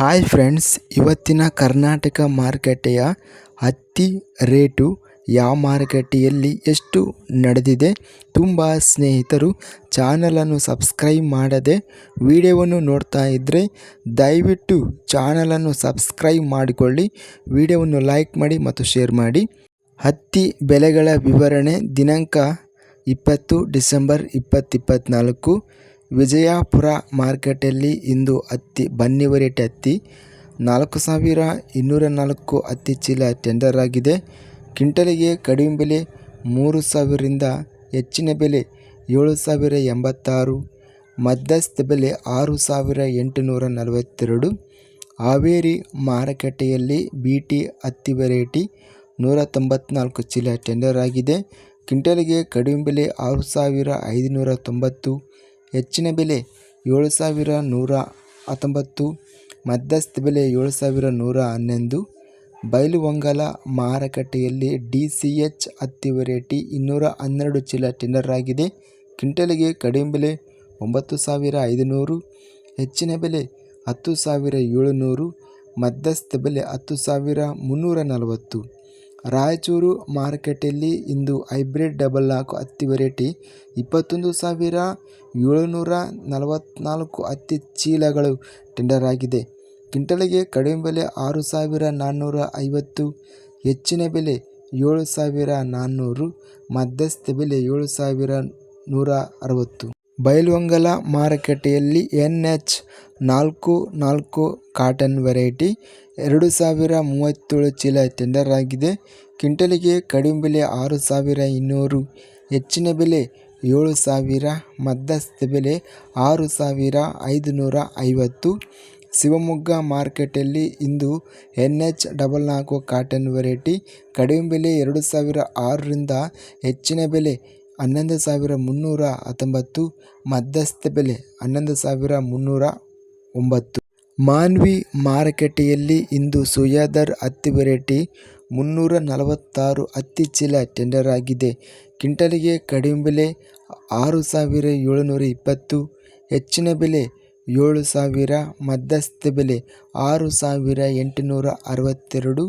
Hi friends, ಇವತ್ತಿನ ಕರ್ನಾಟಕ ಮಾರುಕಟ್ಟೆಯ ಹತ್ತಿ ರೇಟು ಯಾವ ಮಾರುಕಟ್ಟೆಯಲ್ಲಿ ಎಷ್ಟು ನಡೆದಿದೆ ತುಂಬ ಸ್ನೇಹಿತರು ಚಾನಲನ್ನು ಸಬ್ಸ್ಕ್ರೈಬ್ ಮಾಡದೆ ವಿಡಿಯೋವನ್ನು ನೋಡ್ತಾ ಇದ್ದರೆ ದಯವಿಟ್ಟು ಚಾನಲನ್ನು ಸಬ್ಸ್ಕ್ರೈಬ್ ಮಾಡಿಕೊಳ್ಳಿ, ವಿಡಿಯೋವನ್ನು ಲೈಕ್ ಮಾಡಿ ಮತ್ತು ಶೇರ್ ಮಾಡಿ. ಹತ್ತಿ ಬೆಲೆಗಳ ವಿವರಣೆ ದಿನಾಂಕ ಇಪ್ಪತ್ತು ಡಿಸೆಂಬರ್ ಇಪ್ಪತ್ತಿಪ್ಪತ್ತ್ನಾಲ್ಕು ವಿಜಯಪುರ ಮಾರ್ಕೆಟಲ್ಲಿ ಇಂದು ಹತ್ತಿ, ಬನ್ನಿ ವೆರೈಟಿ ಹತ್ತಿ, ನಾಲ್ಕು ಸಾವಿರ ಇನ್ನೂರ ನಾಲ್ಕು ಹತ್ತಿ ಚೀಲ ಟೆಂಡರ್ ಆಗಿದೆ. ಕ್ವಿಂಟಲಿಗೆ ಕಡಿಮೆ ಬೆಲೆ ಮೂರು ಸಾವಿರದಿಂದ ಹೆಚ್ಚಿನ ಬೆಲೆ ಏಳು ಸಾವಿರ ಎಂಬತ್ತಾರು, ಮಧ್ಯಸ್ಥ ಬೆಲೆ ಆರು ಸಾವಿರ ಎಂಟುನೂರ ನಲವತ್ತೆರಡು. ಹಾವೇರಿ ಮಾರುಕಟ್ಟೆಯಲ್ಲಿ ಬಿ ಟಿ ಹತ್ತಿ ವೆರೈಟಿ ನೂರ ತೊಂಬತ್ನಾಲ್ಕು ಚೀಲ ಟೆಂಡರ್ ಆಗಿದೆ. ಕ್ವಿಂಟಲಿಗೆ ಕಡಿಮೆ ಬೆಲೆ ಆರು ಸಾವಿರ ಐದುನೂರ ತೊಂಬತ್ತು ಹೆಚ್ಚಿನ ಬೆಲೆ ಏಳು ಸಾವಿರ ನೂರ ಹತ್ತೊಂಬತ್ತು ಮಧ್ಯಸ್ಥ ಬೆಲೆ ಏಳು ಸಾವಿರ ನೂರ ಹನ್ನೊಂದು ಬೈಲುವಂಗಲ ಮಾರುಕಟ್ಟೆಯಲ್ಲಿ ಡಿ ಸಿ ಎಚ್ ಹತ್ತಿ ವೆರೈಟಿ ಇನ್ನೂರ ಹನ್ನೆರಡು ಚೀಲ ಟೆಂಡರ್ ಆಗಿದೆ. ಕ್ವಿಂಟಲಿಗೆ ಕಡಿಮೆ ಬೆಲೆ ಒಂಬತ್ತು ಸಾವಿರ ಐದುನೂರು, ಹೆಚ್ಚಿನ ಬೆಲೆ ಹತ್ತು ಸಾವಿರ ಏಳುನೂರು, ಮಧ್ಯಸ್ಥ ಬೆಲೆ ಹತ್ತು ಸಾವಿರ ಮುನ್ನೂರ ನಲವತ್ತು ರಾಯಚೂರು ಮಾರುಕಟ್ಟೆಯಲ್ಲಿ ಇಂದು ಹೈಬ್ರಿಡ್ ಡಬಲ್ ನಾಲ್ಕು ಹತ್ತಿ ವೆರೈಟಿ ಇಪ್ಪತ್ತೊಂದು ಸಾವಿರ ಏಳುನೂರ ನಲವತ್ತ್ನಾಲ್ಕು ಹತ್ತಿ ಚೀಲಗಳು ಟೆಂಡರ್ ಆಗಿದೆ. ಕ್ವಿಂಟಲ್ಗೆ ಕಡಿಮೆ ಬೆಲೆ ಆರು ಸಾವಿರ ನಾನ್ನೂರ ಐವತ್ತು, ಹೆಚ್ಚಿನ ಬೆಲೆ ಏಳು ಸಾವಿರ ನಾನ್ನೂರು, ಮಧ್ಯಸ್ಥ ಬೆಲೆ ಏಳು ಸಾವಿರ ನೂರ ಅರವತ್ತು. ಬಯಲುವಂಗಲ ಮಾರುಕಟ್ಟೆಯಲ್ಲಿ ಎನ್ ಎಚ್ ನಾಲ್ಕು ನಾಲ್ಕು ಕಾಟನ್ ವೆರೈಟಿ, ಎರಡು ಸಾವಿರ ಮೂವತ್ತೇಳು ಚೀಲ ಟೆಂಡರ್ ಆಗಿದೆ. ಕ್ವಿಂಟಲಿಗೆ ಕಡಿಮೆ ಬೆಲೆ ಆರು ಸಾವಿರ ಇನ್ನೂರು, ಹೆಚ್ಚಿನ ಬೆಲೆ ಏಳು ಸಾವಿರ, ಮಧ್ಯಸ್ಥ ಬೆಲೆ ಆರು ಸಾವಿರ ಐದುನೂರ ಐವತ್ತು. ಶಿವಮೊಗ್ಗ ಮಾರ್ಕೆಟಲ್ಲಿ ಇಂದು ಎನ್ ಎಚ್ ಡಬಲ್ ನಾಲ್ಕು ಕಾಟನ್ ವೆರೈಟಿ, ಕಡಿಮೆ ಬೆಲೆ ಎರಡು ಸಾವಿರ ಆರರಿಂದ ಹೆಚ್ಚಿನ ಬೆಲೆ ಹನ್ನೊಂದು ಸಾವಿರ ಮುನ್ನೂರ ಹತ್ತೊಂಬತ್ತು, ಮಧ್ಯಸ್ಥ ಬೆಲೆ ಹನ್ನೊಂದು ಸಾವಿರ ಮುನ್ನೂರ ಒಂಬತ್ತು. ಮಾನ್ವಿ ಮಾರುಕಟ್ಟೆಯಲ್ಲಿ ಇಂದು ಸುಯಾದರ್ ಹತ್ತಿ ವೆರೈಟಿ ಮುನ್ನೂರ ನಲವತ್ತಾರು ಹತ್ತಿ ಚೀಲ ಟೆಂಡರ್ ಆಗಿದೆ. ಕ್ವಿಂಟಲಿಗೆ ಕಡಿಮೆ ಬೆಲೆ ಆರು ಸಾವಿರ ಏಳುನೂರ ಇಪ್ಪತ್ತು, ಹೆಚ್ಚಿನ ಬೆಲೆ ಏಳು ಸಾವಿರ ಮಧ್ಯಸ್ಥ ಬೆಲೆ ಆರು ಸಾವಿರ ಎಂಟುನೂರ ಅರವತ್ತೆರಡು.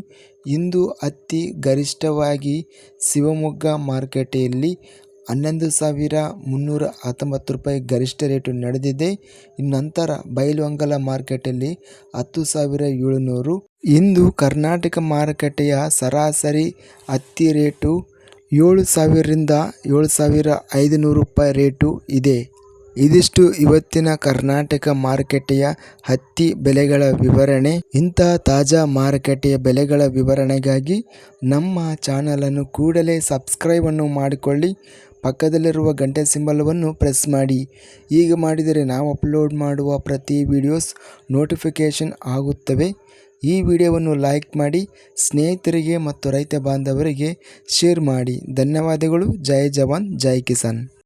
ಇಂದು ಹತ್ತಿ ಗರಿಷ್ಠವಾಗಿ ಶಿವಮೊಗ್ಗ ಮಾರುಕಟ್ಟೆಯಲ್ಲಿ ಹನ್ನೊಂದು ಸಾವಿರ ಮುನ್ನೂರ ಹತ್ತೊಂಬತ್ತು ರೂಪಾಯಿ ಗರಿಷ್ಠ ರೇಟು ನಡೆದಿದೆ. ನಂತರ ಬೈಲುಹೊಂಗಲ ಮಾರ್ಕೆಟಲ್ಲಿ ಹತ್ತು ಸಾವಿರ ಏಳುನೂರು. ಇಂದು ಕರ್ನಾಟಕ ಮಾರುಕಟ್ಟೆಯ ಸರಾಸರಿ ಹತ್ತಿ ರೇಟು ಏಳು ಸಾವಿರದಿಂದ ಏಳು ಸಾವಿರ ಐದುನೂರು ರೂಪಾಯಿ ರೇಟು ಇದೆ. ಇದಿಷ್ಟು ಇವತ್ತಿನ ಕರ್ನಾಟಕ ಮಾರುಕಟ್ಟೆಯ ಹತ್ತಿ ಬೆಲೆಗಳ ವಿವರಣೆ. ಇಂತಹ ತಾಜಾ ಮಾರುಕಟ್ಟೆಯ ಬೆಲೆಗಳ ವಿವರಣೆಗಾಗಿ ನಮ್ಮ ಚಾನಲನ್ನು ಕೂಡಲೇ ಸಬ್ಸ್ಕ್ರೈಬನ್ನು ಮಾಡಿಕೊಳ್ಳಿ. ಪಕ್ಕದಲ್ಲಿರುವ ಗಂಟೆ ಸಿಂಬಲವನ್ನು ಪ್ರೆಸ್ ಮಾಡಿ. ಹೀಗೆ ಮಾಡಿದರೆ ನಾವು ಅಪ್ಲೋಡ್ ಮಾಡುವ ಪ್ರತಿ ವಿಡಿಯೋಸ್ ನೋಟಿಫಿಕೇಷನ್ ಆಗುತ್ತವೆ. ಈ ವಿಡಿಯೋವನ್ನು ಲೈಕ್ ಮಾಡಿ, ಸ್ನೇಹಿತರಿಗೆ ಮತ್ತು ರೈತ ಬಾಂಧವರಿಗೆ ಶೇರ್ ಮಾಡಿ. ಧನ್ಯವಾದಗಳು. ಜೈ ಜವಾನ್, ಜೈ ಕಿಸಾನ್.